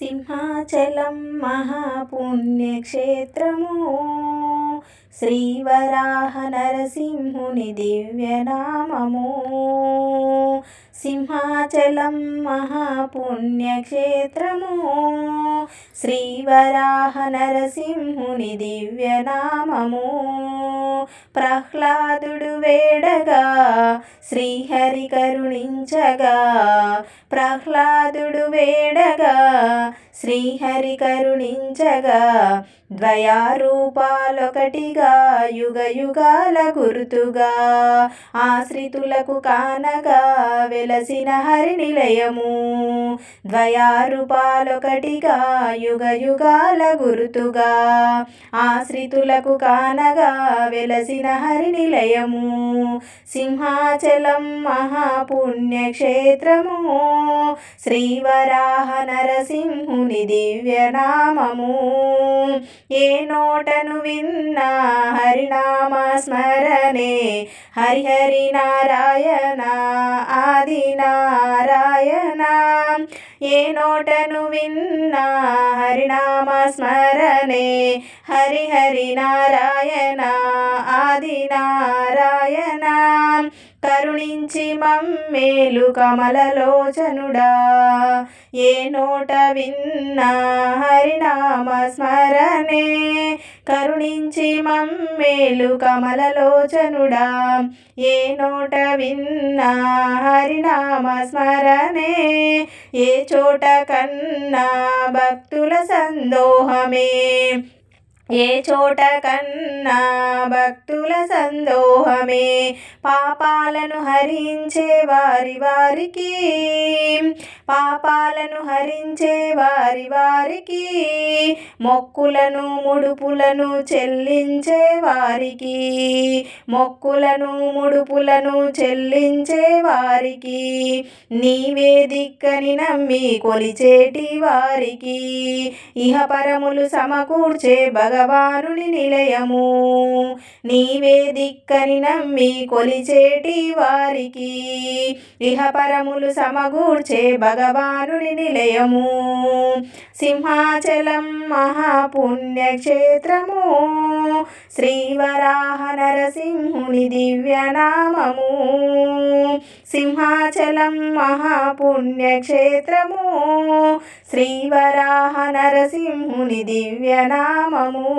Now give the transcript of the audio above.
సింహాచలం మహాపుణ్యక్షేత్రము శ్రీవరాహ నరసింహుని దివ్యనామము సింహాచలం మహాపుణ్యక్షేత్రము శ్రీవరాహ నరసింహుని దివ్యనామము. ప్రహ్లాదుడు వేడగా శ్రీహరి కరుణించగా ప్రహ్లాదుడు వేడగా శ్రీహరి కరుణించగా ద్వయారూపాలొకటిగా యుగ యుగాల గుర్తుగా ఆశ్రితులకు కానగా వెలసిన హరి నిలయము. ద్వయారూపాలొకటిగా యుగ యుగాల గుర్తుగా ఆశ్రితులకు కానగా వెలసిన హరి నిలయము. సింహాచలం మహాపుణ్యక్షేత్రము శ్రీవరాహ నరసింహుని దివ్యనామము ఏ నోటను విన్నా హరినామ స్మరణే హరిహరి నారాయణ ఆది నారాయణ ఏ నోటను విన్నా హరినామ స్మరణే హరిహరి నారాయణ ఆది నారాయణ కరుణించి మమ్మేలు కమలలోచనుడా. ఏ నోట విన్నా హరినామ స్మరణే. కరుణించి మమ్మేలు కమలలోచనుడా. ఏ నోట విన్నా హరినామ స్మరణే. ఏ చోట కన్నా భక్తుల సందోహమే. ఏ చోట కన్నా భక్తుల సందోహమే. పాపాలను హరించే వారి వారికి. పాపాలను హరించే వారి వారికి. మొక్కులను ముడుపులను చెల్లించే వారికి. మొక్కులను ముడుపులను చెల్లించే వారికి. నీవే దిక్కని నమ్మి కొలిచేటి వారికి. ఇహపరములు సమకూర్చే భగవానుని నిలయము. నీవే దిక్కని నమ్మి కొలిచేటి వారికి. ఇహపరములు సమగూర్చే భగవానుని నిలయము. సింహాచలం మహాపుణ్యక్షేత్రము. శ్రీవరాహ నరసింహుని దివ్యనామము. సింహాచలం మహాపుణ్యక్షేత్రము. శ్రీవరాహ నరసింహుని దివ్యనామము.